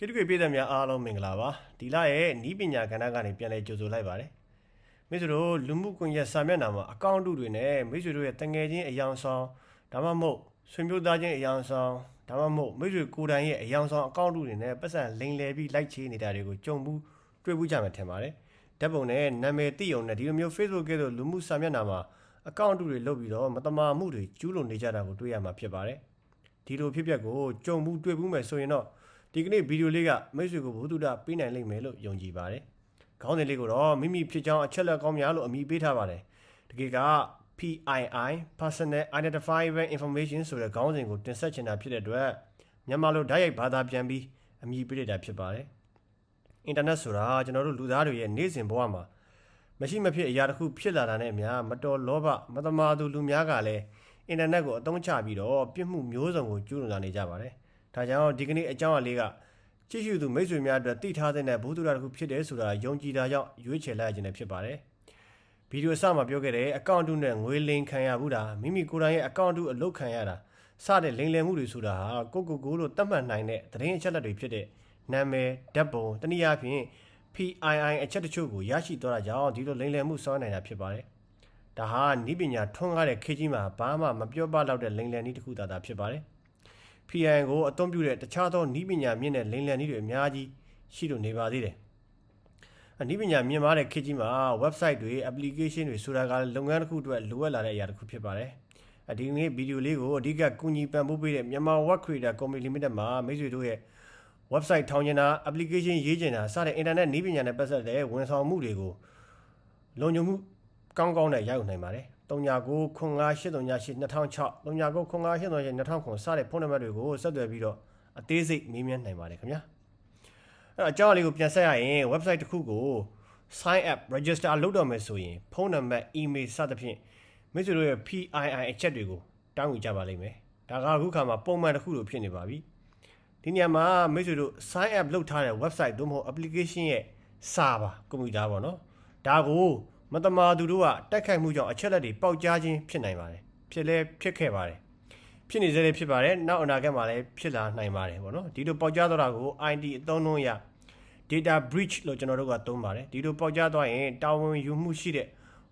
ခေတ္တခွေပြည်သက်များအားလုံးမင်္ဂလာပါဒီလရဲ့နီးပညာကဏ္ဍကနေပြန်လည်ကြိုဆိုလိုက်ပါတယ်မိတ်ဆွေတို့လူမှုကွန်ရက်စာမျက်နှာမှာအကောင့်တုတွေနဲ့မိတ်ဆွေတို့ရဲ့တငယ်ချင်းအယောင်ဆောင်ဒါမှမဟုတ်ဆွေမျိုးသားချင်းအယောင်ဆောင်ဒါမှမဟုတ်မိတ်ဆွေကိုယ်တိုင်ရဲ့အယောင်ဆောင်အကောင့်တုတွေနဲ့ပတ်စံလိန်လည်ပြီးလိုက်ချေနေတာတွေကိုကြုံဘူးတွေ့ဘူးကြမှာထင်ပါတယ်ဓာတ်ပုံနဲ့နာမည်သိအောင်နဲ့ဒီလိုမျိုး Facebook ကဲ့သို့လူမှုစာမျက်နှာမှာအကောင့်တုတွေလုပ်ပြီးတော့မတမာမှုတွေကျူးလွန်နေကြတာကိုတွေ့ရမှာဖြစ်ပါတယ်ဒီလိုဖြစ်ပျက်ကိုကြုံဘူးတွေ့ဘူးမယ်ဆိုရင်တော့ ဒီကနေ့ဗီဒီယိုလေးကမိတ်ဆွေကိုဘုသူဒ္ဓပေးနိုင်လိမ့်မယ်လို့ယုံကြည်ပါတယ်။ခေါင်းစဉ်လေးကိုတော့မိမိဖြစ်ကြောင်းအချက်လက်ကောင်းများလို့အမည်ပေးထားပါတယ်။တကယ်က PII Personal Identifiable Information ဆိုတဲ့ခေါင်းစဉ်ကိုတင်ဆက်ချင်တာဖြစ်တဲ့အတွက်မြန်မာလိုဓာတ်ရိုက်ဘာသာပြန်ပြီးအမည်ပေးလိုက်တာဖြစ်ပါတယ်။အင်တာနက်ဆိုတာကျွန်တော်တို့လူသားတွေရဲ့နေ့စဉ်ဘဝမှာမရှိမဖြစ်အရာတစ်ခုဖြစ်လာတာနဲ့အမျှမတော်လောဘမတမာသူလူများကလည်းအင်တာနက်ကိုအသုံးချပြီးတော့ပြစ်မှုမျိုးစုံကိုကျူးလွန်လာနေကြပါတယ်။ ဒါကြောင့်ဒီကနေ့အကြောင်းအလေးကကြည့်ရှုသူမိတ်ဆွေများအတွက်သိထားတဲ့ဘုသူဒ္ဓတစ်ခုဖြစ်တယ်ဆိုတာယုံကြည်တာကြောင့်ရွေးချယ်လိုက်ခြင်းလည်းဖြစ်ပါတယ်။ဗီဒီယိုအစမှာပြောခဲ့တဲ့အကောင့်တုနဲ့ငွေလိမ်ခံရဘူးတာမိမိကိုယ်တိုင်ရဲ့အကောင့်တုအလုတ်ခံရတာစတဲ့လိမ်လည်မှုတွေဆိုတာဟာကိုကိုကိုလို့သတ်မှတ်နိုင်တဲ့သတင်းအချက်အလက်တွေဖြစ်တဲ့နာမည်ဓာတ်ပုံတနည်းအားဖြင့် PII အချက်တချို့ကိုရရှိသွားတာကြောင့်ဒီလိုလိမ်လည်မှုစောနိုင်တာဖြစ်ပါတယ်။ဒါဟာနိပညာထွန်းကားတဲ့ခေတ်ကြီးမှာဘာမှမပြောပလောက်တဲ့လိမ်လည်နည်းတစ်ခုသာသာဖြစ်ပါတယ်။ PIN ကိုအသုံးပြုတဲ့တခြားသောဤပညာမြင့်တဲ့လိမ်လည်နည်းတွေအများကြီးရှိလို့နေပါသေးတယ်။အနည်းပညာမြင့်မားတဲ့ခေတ်ကြီးမှာ website တွေ application တွေဆိုတာကလုပ်ငန်းတစ်ခုအတွက်လိုအပ်လာတဲ့အရာတစ်ခုဖြစ်ပါတယ်။အဒီနေ့ဗီဒီယိုလေးကိုအဓိကကူညီပံ့ပိုးပေးတဲ့မြန်မာ Web Creator Company Limited မှာမိတ်ဆွေတို့ရဲ့ website ထောင်ကျင်တာ application ရေးကျင်တာစတဲ့ internet နည်းပညာနဲ့ပတ်သက်တဲ့ဝန်ဆောင်မှုတွေကိုလုံခြုံမှုကောင်းကောင်းနဲ့ရယူနိုင်ပါတယ်။ 39 958338 2006 39 958338 2009စတဲ့ဖုန်းနံပါတ်တွေကိုဆက်သွယ်ပြီးတော့အသေးစိတ်မေးမြန်းနိုင်ပါတယ်ခင်ဗျာ။အဲ့တော့အကြောင်းအလေးကိုပြန်ဆက်ရရင် website တစ်ခုကို sign up register လုပ်တော့မယ်ဆိုရင်ဖုန်းနံပါတ် email စသဖြင့်မိတ်ဆွေတို့ရဲ့ PII အချက်တွေကိုတောင်းယူကြပါလိမ့်မယ်။ဒါကအခုခါမှာပုံမှန်တစ်ခုလိုဖြစ်နေပါပြီ။ဒီနေရာမှာမိတ်ဆွေတို့ sign up လုပ်ထားတဲ့ website သို့မဟုတ် application ရဲ့စာပါကွန်ပျူတာပေါ့နော်။ဒါကို မတမာသူတို့ကတက်ခိုက်မှုကြောင့်အချက်လက်တွေပေါက်ကြားခြင်းဖြစ်နိုင်ပါတယ်ဖြစ်လဲဖြစ်ခဲ့ပါတယ်ဖြစ်နေစေလည်းဖြစ်ပါတယ်နောက်အနာဂတ်မှာလည်းဖြစ်လာနိုင်ပါတယ်ပေါ့နော်ဒီလိုပေါက်ကြားသွားတာကို ID အသုံးလုံးရ data breach လို့ကျွန်တော်တို့ကသုံးပါတယ်ဒီလိုပေါက်ကြားသွားရင်တာဝန်ယူမှုရှိတဲ့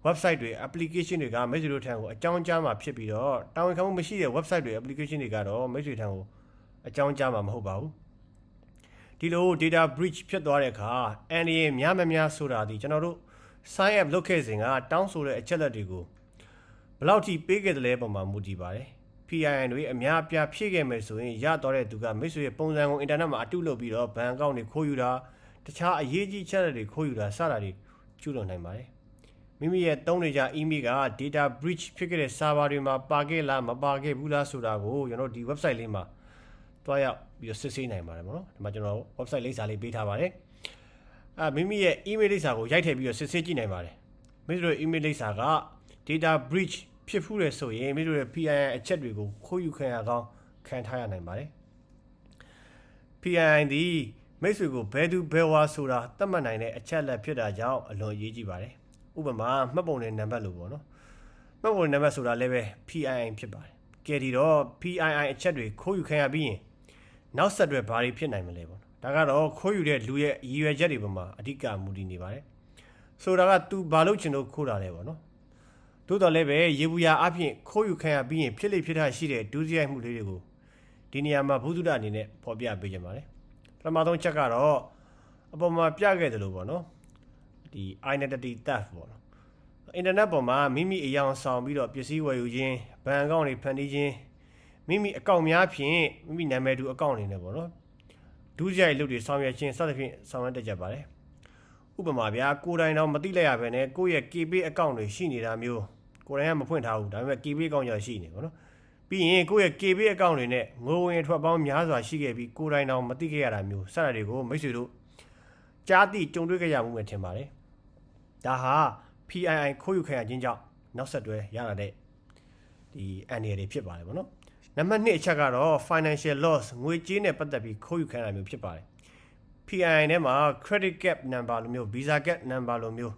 website တွေ application တွေကမိတ်ဆွေတို့ထံကိုအကြောင်းကြားမှာဖြစ်ပြီးတော့တာဝန်ခံမှုမရှိတဲ့ website တွေ application တွေကတော့မိတ်ဆွေထံကိုအကြောင်းကြားမှာမဟုတ်ပါဘူးဒီလို data breach ဖြစ်သွားတဲ့အခါအန်ဒီများမများဆိုတာဒီကျွန်တော်တို့ sign up လုပ်ခဲ့စဉ်ကတောင်းဆိုတဲ့အချက်လက်တွေကိုဘယ်လောက်ထိပေးခဲ့တယ်လဲပုံမှာမူတည်ပါတယ် PIN တွေအများအပြားဖြည့်ခဲ့မယ်ဆိုရင်ရတော့တဲ့သူကမိတ်ဆွေရဲ့ပုံစံကိုအင်တာနက်မှာအတုလုပ်ပြီးတော့ဘဏ်အကောင့်တွေခိုးယူတာတခြားအရေးကြီးချက်လက်တွေခိုးယူတာစတာတွေကျူးလွန်နိုင်ပါတယ်မိမိရဲ့တုံးနေကြ email က data breach ဖြစ်ခဲ့တဲ့ server တွေမှာပါခဲ့လားမပါခဲ့ဘူးလားဆိုတာကိုကျွန်တော်ဒီ website လေးမှာတွားရောက်ပြီးတော့စစ်ဆေးနိုင်ပါတယ်ဗောနော်ဒီမှာကျွန်တော် website လိပ်စာလေးပေးထားပါတယ် အဲမိမိရဲ့ email လိပ်စာကိုရိုက်ထည့်ပြီးတော့စစ်ဆေးကြည့်နိုင်ပါတယ်မိမိတို့ email လိပ်စာက data breach ဖြစ်ဖူးတယ်ဆိုရင်မိမိတို့ရဲ့ PIN အချက်တွေကိုခိုးယူခံရကောင်းခံထားရနိုင်ပါတယ် PIN ဒီမိတ်ဆွေကိုဘယ်သူဘယ်ဝါဆိုတာသတ်မှတ်နိုင်တဲ့အချက်လက်ဖြစ်တာကြောင့်အလွန်အရေးကြီးပါတယ်ဥပမာမှတ်ပုံနဲ့နံပါတ်လို့ပေါ့နော်မှတ်ပုံနဲ့နံပါတ်ဆိုတာလည်းပဲ PIN ဖြစ်ပါတယ်ကဲဒီတော့ PIN အချက်တွေခိုးယူခံရပြီးရင်နောက်ဆက်တွဲဘာတွေဖြစ်နိုင်မလဲပေါ့ ဒါကတော့ခိုးယူတဲ့လူရဲ့ရည်ရွယ်ချက်တွေပေါ်မှာအဓိကမူတည်နေပါတယ်ဆိုတာက तू ဘာလို့ချင်လို့ခိုးတာလဲပေါ့နော်သို့တော်လည်းပဲရေဘူးရအဖြစ်ခိုးယူခံရပြီးရင်ဖြစ်လိဖြစ်တာရှိတဲ့ဒုစရိုက်မှုလေးတွေကိုဒီနေရာမှာဘုဒ္ဓတအနေနဲ့ဖော်ပြပေးကြပါတယ်ပထမဆုံးချက်ကတော့အပေါ်မှာပြခဲ့တယ်လို့ပေါ့နော်ဒီ identity theft ပေါ့နော်အင်တာနက်ပေါ်မှာမိမိအယောင်ဆောင်ပြီးတော့ပစ္စည်းဝယ်ယူခြင်းဘဏ်အကောင့်တွေဖန်တီးခြင်းမိမိအကောင့်များဖြင့်မိမိနာမည်တူအကောင့်အနေနဲ့ပေါ့နော် ဒုစရိုက်လုပ်တွေဆောင်ရွက်ခြင်းစသဖြင့်ဆောင်ရွက်တတ်ကြပါတယ်ဥပမာဗျာကိုယ်တိုင်တော့မသိလိုက်ရဘဲနဲ့ကိုယ့်ရဲ့ KB အကောင့်တွေရှိနေတာမျိုးကိုယ်တိုင်ကမဖွင့်ထားဘူးဒါပေမဲ့ KB အကောင့်ကြောင့်ရှိနေပေါ့နော်ပြီးရင်ကိုယ့်ရဲ့ KB အကောင့်တွေနဲ့ငွေဝင်ထွက်ပေါင်းများစွာရှိခဲ့ပြီးကိုယ်တိုင်တော့မသိခဲ့ရတာမျိုးစတာတွေကိုမိတ်ဆွေတို့ကြားသိကြုံတွေ့ခဲ့ရမှုပဲထင်ပါတယ်ဒါဟာ PII ခိုးယူခံရခြင်းကြောင့်နောက်ဆက်တွဲရလာတဲ့ဒီအန်ဒီတွေဖြစ်ပါတယ်ဗောနော် နံပါတ်2အချက်ကတော့ financial loss ငွေကြေးနဲ့ပတ်သက်ပြီးခိုးယူခံရတာမျိုးဖြစ်ပါတယ် PII ထဲမှာ credit gap number လိုမျိုး visa gap number လိုမျိုး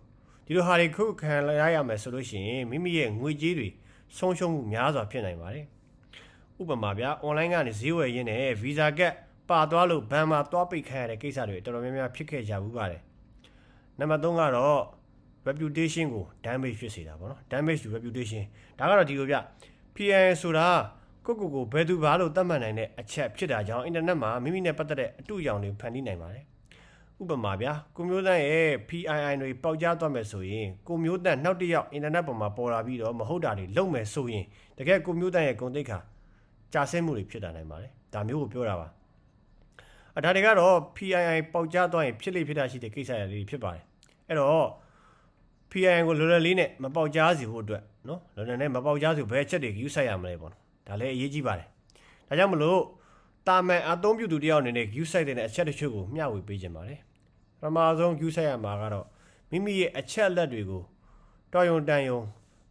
ဒီလိုဟာတွေခုခံရရမယ်ဆိုလို့ရှိရင်မိမိရဲ့ငွေကြေးတွေဆုံးရှုံးမှုများစွာဖြစ်နိုင်ပါတယ်ဥပမာဗျာ online ကနေဈေးဝယ်ရင်းနဲ့ visa gap ပါသွားလို့ဘန်မှာသွားပိတ်ခံရတဲ့ကိစ္စတွေတော်တော်များများဖြစ်ခဲ့ကြဘူးပါတယ်နံပါတ်3ကတော့ reputation ကို damage ဖြစ်စေတာပေါ့နော် damage to reputation ဒါကတော့ဒီလိုဗျ PN ဆိုတာ ကိုယ့်ကိုယ်ကိုဘယ်သူဘာလို့သတ်မှတ်နိုင်တဲ့အချက်ဖြစ်တာကြောင့်အင်တာနက်မှာမိမိနဲ့ပတ်သက်တဲ့အတူအယောင်တွေဖန်တီးနိုင်ပါတယ်ဥပမာဗျာကိုမျိုးတန်းရဲ့ PII တွေပေါက်ကြားသွားမယ်ဆိုရင်ကိုမျိုးတန်းနောက်တစ်ယောက်အင်တာနက်ပေါ်မှာပေါ်လာပြီးတော့မဟုတ်တာတွေလုပ်မယ်ဆိုရင်တကယ်ကိုမျိုးတန်းရဲ့ဂုဏ်သိက္ခာကြာဆင်းမှုတွေဖြစ်တာနိုင်ပါတယ်ဒါမျိုးကိုပြောတာပါအဒါတွေကတော့ PII ပေါက်ကြားသွားရင်ဖြစ်လိဖြစ်တာရှိတဲ့ကိစ္စတွေဖြစ်ပါတယ်အဲ့တော့ PIN ကိုလွယ်လွယ်လေးနဲ့မပေါက်ကြားစီဖို့အတွက်နော်လွယ်လွယ်နဲ့မပေါက်ကြားစီဘယ်အချက်တွေယူဆိုင်ရမလဲပေါ့နော် ဒါလည်းအရေးကြီးပါတယ်ဒါကြောင့်မလို့တာမန်အသုံးပြုသူတယောက်အနေနဲ့ယူဆိုင်တဲ့အချက်တချို့ကိုမျှဝေပေးခြင်းပါတယ်ပထမဆုံးယူဆိုင်ရမှာကတော့မိမိရဲ့အချက်အလက်တွေကိုတော်ယုံတန်ယုံ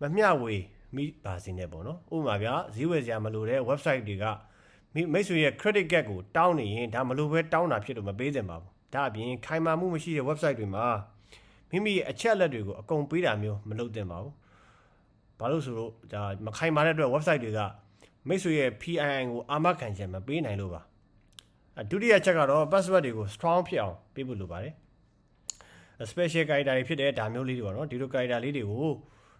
မမျှဝေမိပါစေနဲ့ပေါ့နော်ဥပမာဗျာဈေးဝယ်စရာမလိုတဲ့ website တွေကမိမိတ်ဆွေရဲ့ credit card ကိုတောင်းနေရင်ဒါမလိုပဲတောင်းတာဖြစ်လို့မပေးသင့်ပါဘူးဒါအပြင်ခိုင်မာမှုမရှိတဲ့ website တွေမှာမိမိရဲ့အချက်အလက်တွေကိုအကုန်ပေးတာမျိုးမလုပ်သင့်ပါဘူး။ဘာလို့ဆိုတော့ဒါမခိုင်မာတဲ့အတွက် website တွေက မိတ်ဆွေရဲ့ PIN ကိုအာမခံချက်မပေးနိုင်လို့ပါ။အဒုတိယချက်ကတော့ password တွေကို strong ဖြစ်အောင်ပေးဖို့လိုပါတယ်။ special character တွေဖြစ်တဲ့ဒါမျိုးလေးတွေပေါ့နော်ဒီလို character လေးတွေကို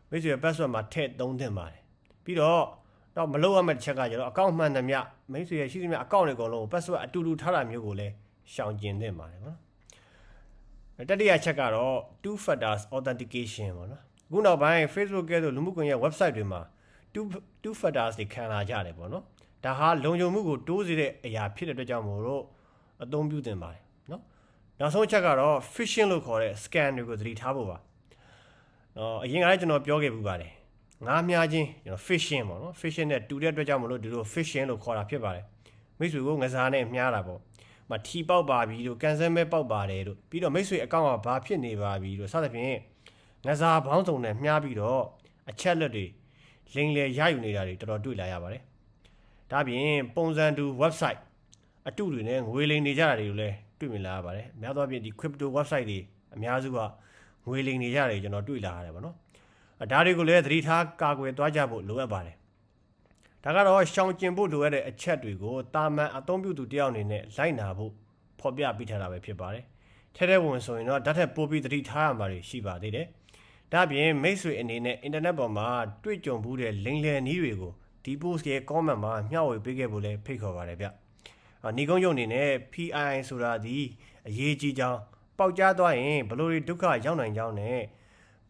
မိတ်ဆွေရဲ့ password မှာထည့်သုံးသင့်ပါတယ်။ပြီးတော့တော့မလုပ်ရမယ့်တစ်ချက်ကကျတော့ account မှန်သမျှမိတ်ဆွေရဲ့ရှိသမျှ account တွေအကုန်လုံးကို password အတူတူထားတာမျိုးကိုလည်းရှောင်ကျဉ်သင့်ပါတယ်ပေါ့နော်။တတိယချက်ကတော့ two factors authentication ပေါ့နော်အခုနောက်ပိုင်း Facebook ကဲ့သို့လူမှုကွန်ရက် website တွေမှာ two two factors တွေခံလာကြတယ်ပေါ့နော်ဒါဟာလုံခြုံမှုကိုတိုးစေတဲ့အရာဖြစ်တဲ့အတွက်ကြောင့်မို့လို့အသုံးပြုတင်ပါတယ်နော်နောက်ဆုံးချက်ကတော့ phishing လို့ခေါ်တဲ့ scam တွေကိုသတိထားဖို့ပါနော်အရင်ကလည်းကျွန်တော်ပြောခဲ့ပူပါတယ်ငါးများချင်းကျွန်တော် phishing ပေါ့နော် phishing နဲ့တူတဲ့အတွက်ကြောင့်မလို့ဒီလို phishing လို့ခေါ်တာဖြစ်ပါတယ်မိတ်ဆွေကိုငစားနဲ့မြားတာပေါ့မထီပေါက်ပါပြီလို့ကန်ဆယ်မဲပေါက်ပါတယ်လို့ပြီးတော့မိတ်ဆွေအကောင့်ကဘာဖြစ်နေပါပြီလို့စသဖြင့်ငစားဘောင်းစုံနဲ့မြားပြီးတော့အချက်လက်တွေ လိမ်လည်ရယူနေတာတွေတော်တော်တွေ့လာရပါတယ်ဒါပြင်ပုံစံတူ website အတုတွေနဲ့ငွေလိမ်နေကြတာတွေကိုလည်းတွေ့မြင်လာရပါတယ်အများသောအားဖြင့်ဒီ crypto website တွေအများစုကငွေလိမ်နေကြတယ်ကျွန်တော်တွေ့လာရတယ်ပေါ့နော်အဒါတွေကိုလည်းသတိထားကာကွယ်သွားကြဖို့လိုအပ်ပါတယ်ဒါကတော့ရှောင်ကျင်ဖို့လိုအပ်တဲ့အချက်တွေကိုတာမန်အသုံးပြုသူတယောက်အနေနဲ့လိုက်နာဖို့ဖော်ပြပေးထားတာပဲဖြစ်ပါတယ်ထဲထဲဝင်ဆိုရင်တော့ဓာတ်ထက်ပိုပြီးသတိထားရမှာတွေရှိပါသေးတယ် ဒါပြင်မိတ်ဆွေအနေနဲ့အင်တာနက်ပေါ်မှာတွေ့ကြုံမှုတဲ့လိမ်လည်နည်းတွေကိုဒီ post ရဲ့ comment မှာမျှဝေပေးခဲ့ဖို့လည်းဖိတ်ခေါ်ပါတယ်ဗျ။အာညီကုန်းရုံအနေနဲ့ PI ဆိုတာဒီအရေးကြီးကြောင်းပေါက်ကြားသွားရင်ဘလို့တွေဒုက္ခရောက်နိုင်ကြောင်းနဲ့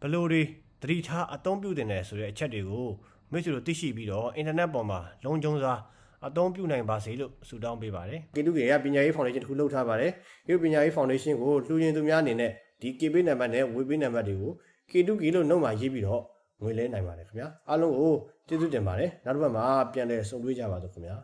ဘလို့တွေသတိထားအသုံးပြုတင်တယ်ဆိုတဲ့အချက်တွေကိုမိတ်ဆွေတို့သိရှိပြီးတော့အင်တာနက်ပေါ်မှာလုံခြုံစွာအသုံးပြုနိုင်ပါစေလို့ဆုတောင်းပေးပါတယ်။ကေတုကေရပညာရေးဖောင်ဒေးရှင်းတစ်ခုလုပ်ထားပါတယ်။ဒီပညာရေးဖောင်ဒေးရှင်းကိုလှူရင်သူများအနေနဲ့ဒီ KB နံပါတ်နဲ့ဝေပေးနံပါတ်တွေကို K2K လို့နှုတ်မှာရေးပြီးတော့ငွေလဲနိုင်ပါတယ်ခင်ဗျာအားလုံးကိုကျေးဇူးတင်ပါတယ်နောက်တစ်ပတ်မှာပြန်လည်ဆုံတွေ့ကြပါတော့ခင်ဗျာ